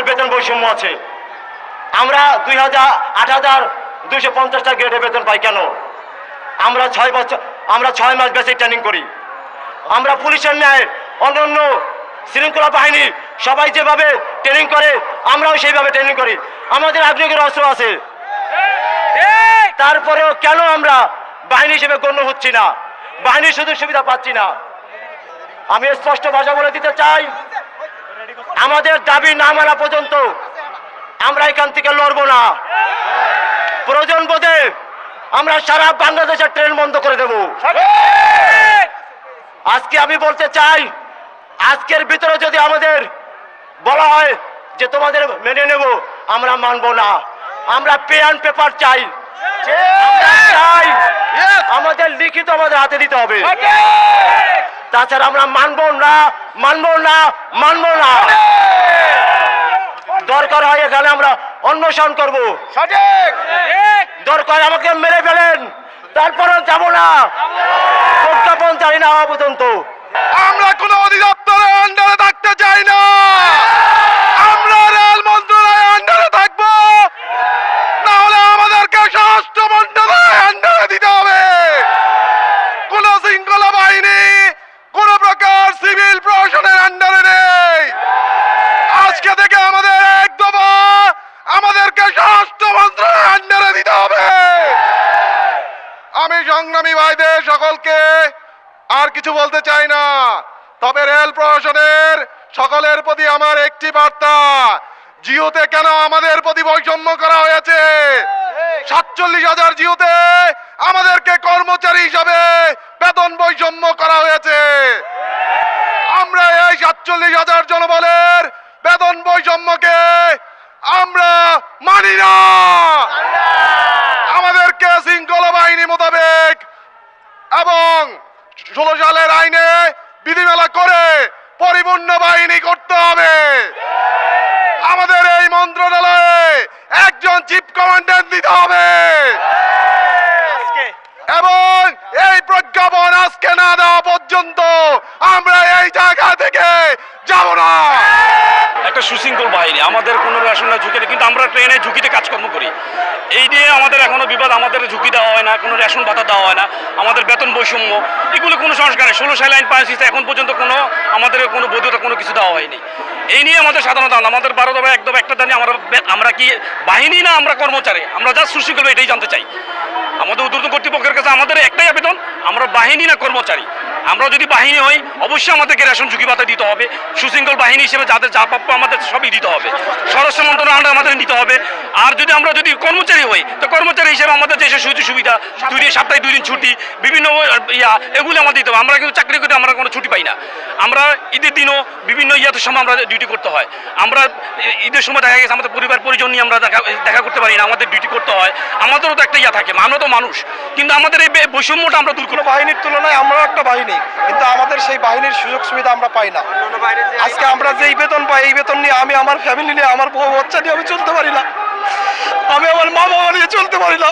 আমাদের বেতন বৈষম্য আছে। আমরা দুই হাজার, আট হাজার দুইশো পঞ্চাশটা গ্রেডে বেতন পাই কেন? আমরা ছয় বছর, আমরা ছয় মাস বেসিক ট্রেনিং করি। আমরা পুলিশের ন্যায় অন্যান্য শৃঙ্খলা বাহিনী সবাই যেভাবে ট্রেনিং করে, আমরাও সেইভাবে ট্রেনিং করি। আমাদের আগ্নেয়ের অস্ত্র আছে। তারপরেও কেন আমরা বাহিনী হিসেবে গণ্য হচ্ছি না? বাহিনীর সুযোগ সুবিধা পাচ্ছি না। আমি স্পষ্ট ভাষা বলে দিতে চাই আমাদের দাবি না মানা পর্যন্ত আমরা এখান থেকে লড়বো না। প্রয়োজন বোধে আমরা সারা বাংলাদেশের ট্রেন বন্ধ করে দেব। আজকে আমি বলতে চাই, আজকের ভিতরে যদি আমাদের বলা হয় যে তোমাদের মেনে নেব, আমরা মানব না। আমরা পে অ্যান্ড পেপার চাই। চাই আমাদের লিখিত আমাদের হাতে দিতে হবে। তাছাড়া আমরা মানবো না, মানব না মানব না। দরকার হয় এখানে আমরা অন্বেষণ করব। সঠিক। দরকার আমাকে মেরে ফেলেন তারপরে যাব না। প্রজ্ঞাপন জানি না হওয়া পর্যন্ত। আমরা কোন অধিদপ্তরের আন্ডারে থাকতে চাই না আমরা রেল মন্ত্রণালয়ের আন্ডারে থাকব না হলে আমাদেরকে স্বরাষ্ট্র মন্ত্রণালয়ের আন্ডারে দিতে হবে কোন শৃঙ্খলা বাহিনী কোন প্রকার সিভিল প্রশাসনের আন্ডারে নেই আজকে থেকে আমাদের এক দফা আমাদেরকে স্বরাষ্ট্র মন্ত্রণালয়ের আন্ডারে দিতে হবে। আমি সংগ্রামী ভাইদের সকলকে আর কিছু বলতে চাই না, তবে রেল প্রশাসনের সকলের প্রতি আমার একটি বার্তা, জিওতে কেন আমাদের প্রতি বৈষম্য করা হয়েছে? সাতচল্লিশ হাজার জিওতে আমাদেরকে কর্মচারী হিসাবে বেতন বৈষম্য করা হয়েছে। আমরা এই সাতচল্লিশ হাজার জনবলের বেতন বৈষম্যকে আমরা মানি না। আমাদেরকে শৃঙ্খলা বাহিনী মোতাবেক এবং ষোলো সালের আইনে বিধিমেলা করে পরিপূর্ণ বাহিনী করতে হবে। আমাদের এই মন্ত্রণালয়ে একজন চিফ কমান্ডার দিতে হবে। এবং এই প্রজ্ঞাপন আজকে না দেওয়া পর্যন্ত আমরা এই জায়গা থেকে যাব না। একটা সুশৃঙ্খল বাহিনী। আমাদের কোনো রেশন না ঝুঁকি নেই। কিন্তু আমরা ট্রেনে ঝুঁকিতে কাজকর্ম করি। এই নিয়ে আমাদের এখনও বিবাদ, আমাদের ঝুঁকি দেওয়া হয় না, কোনো রেশন ভাতা দেওয়া হয় না। আমাদের বেতন বৈষম্য, এগুলো কোনো সংস্কার। নেই ষোলো সাল আইন পাস এখন পর্যন্ত কোনো আমাদের কোনো বৈধতা, কোনো কিছু দেওয়া হয়নি। এই নিয়ে আমাদের সাধারণত আমাদের বারো দফা একদম একটা জানি আমরা আমরা কি বাহিনী না, আমরা কর্মচারী? আমরা যা সুশৃঙ্খল এটাই জানতে চাই। আমাদের উদ্যোগ কর্তৃপক্ষের কাছে আমাদের একটাই আবেদন, আমরা বাহিনী না, কর্মচারী। আমরা যদি বাহিনী হই, অবশ্যই আমাদেরকে রেশন ঝুঁকি ভাতা দিতে হবে। সুশৃঙ্খল বাহিনী হিসেবে যাদের যা প্রাপ্য আমাদের সবই দিতে হবে। স্বরাষ্ট্র মন্ত্রণালয় আমাদের নিতে হবে। আর যদি আমরা যদি কর্মচারী হই, তো কর্মচারী হিসেবে আমাদের যে সুযোগ সুবিধা, দুই দিন, সপ্তাহে দুই দিন ছুটি, বিভিন্ন ইয়া, এগুলো আমাদের দিতে হবে। আমরা কিন্তু চাকরি করতে আমরা কোনো ছুটি পাই না। আমরা ঈদের দিনও বিভিন্ন ইয়াদের সময় আমরা ডিউটি করতে হয়। আমরা ঈদের সময় দেখা গেছে, আমাদের পরিবার, পরিজন নিয়ে আমরা দেখা দেখা করতে পারি না। আমাদের ডিউটি করতে হয়। আমাদেরও তো একটা ইয়া থাকে আমরা তো মানুষ। কিন্তু আমাদের এই বৈষম্যটা আমরা দূর করব বাহিনীর তুলনায় আমরা একটা বাহিনী কিন্তু আমাদের সেই বাহিনীর সুযোগ সুবিধা আমরা পাই না। আজকে আমরা যেই বেতন পাই, এই বেতন নিয়ে আমি আমার ফ্যামিলি নিয়ে আমার বউ বাচ্চা নিয়ে আমি চলতে পারি না। আমি আমার মা বাবা নিয়ে চলতে পারি না।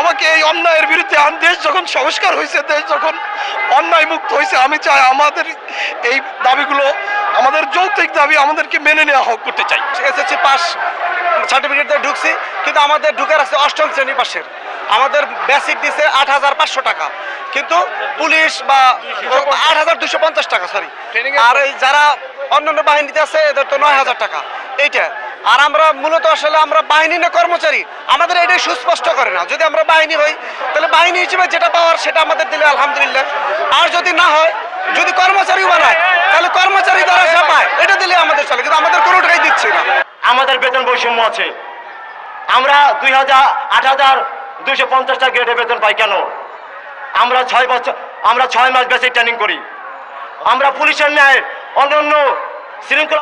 আমাকে এই অন্যায়ের বিরুদ্ধে দেশ যখন সংস্কার হয়েছে, দেশ যখন অন্যায় মুক্ত হয়েছে, আমি চাই আমাদের এই দাবিগুলো, আমাদের যৌক্তিক দাবি আমাদেরকে মেনে নেওয়া হোক, করতে চাই। এসএসসি পাস সার্টিফিকেট দিয়ে ঢুকছি, কিন্তু আমাদের ঢুকে রাখছে অষ্টম শ্রেণি পাশের। আমাদের বেসিক দিছে আট হাজার পাঁচশো টাকা। কিন্তু পুলিশ বা আট হাজার দুশো পঞ্চাশ টাকা সরি আর এই যারা অন্যান্য বাহিনীতে আছে এদের তো নয় হাজার টাকা। এইটা। আর আমরা মূলত আসলে আমরা বাহিনী না কর্মচারী। আমাদের এটাই সুস্পষ্ট করে না। যদি আমরা বাহিনী হই তাহলে বাহিনী হিসেবে যেটা পাওয়ার সেটা আমাদের দিলে আলহামদুলিল্লাহ। আর যদি না হয় যদি কর্মচারী বানায় তাহলে কর্মচারী দ্বারা যা পায় এটা দিলে আমাদের চলে। কিন্তু আমাদের কোনো টাকাই দিচ্ছে না। আমাদের বেতন বৈষম্য আছে। আমরা দুই হাজার আট হাজার দুইশো পঞ্চাশটা গ্রেডে বেতন পাই কেন? আমরা ছয় বছর আমরা ছয় মাস বেশি ট্রেনিং করি। আমরা পুলিশের ন্যায় অন্য শৃঙ্খলা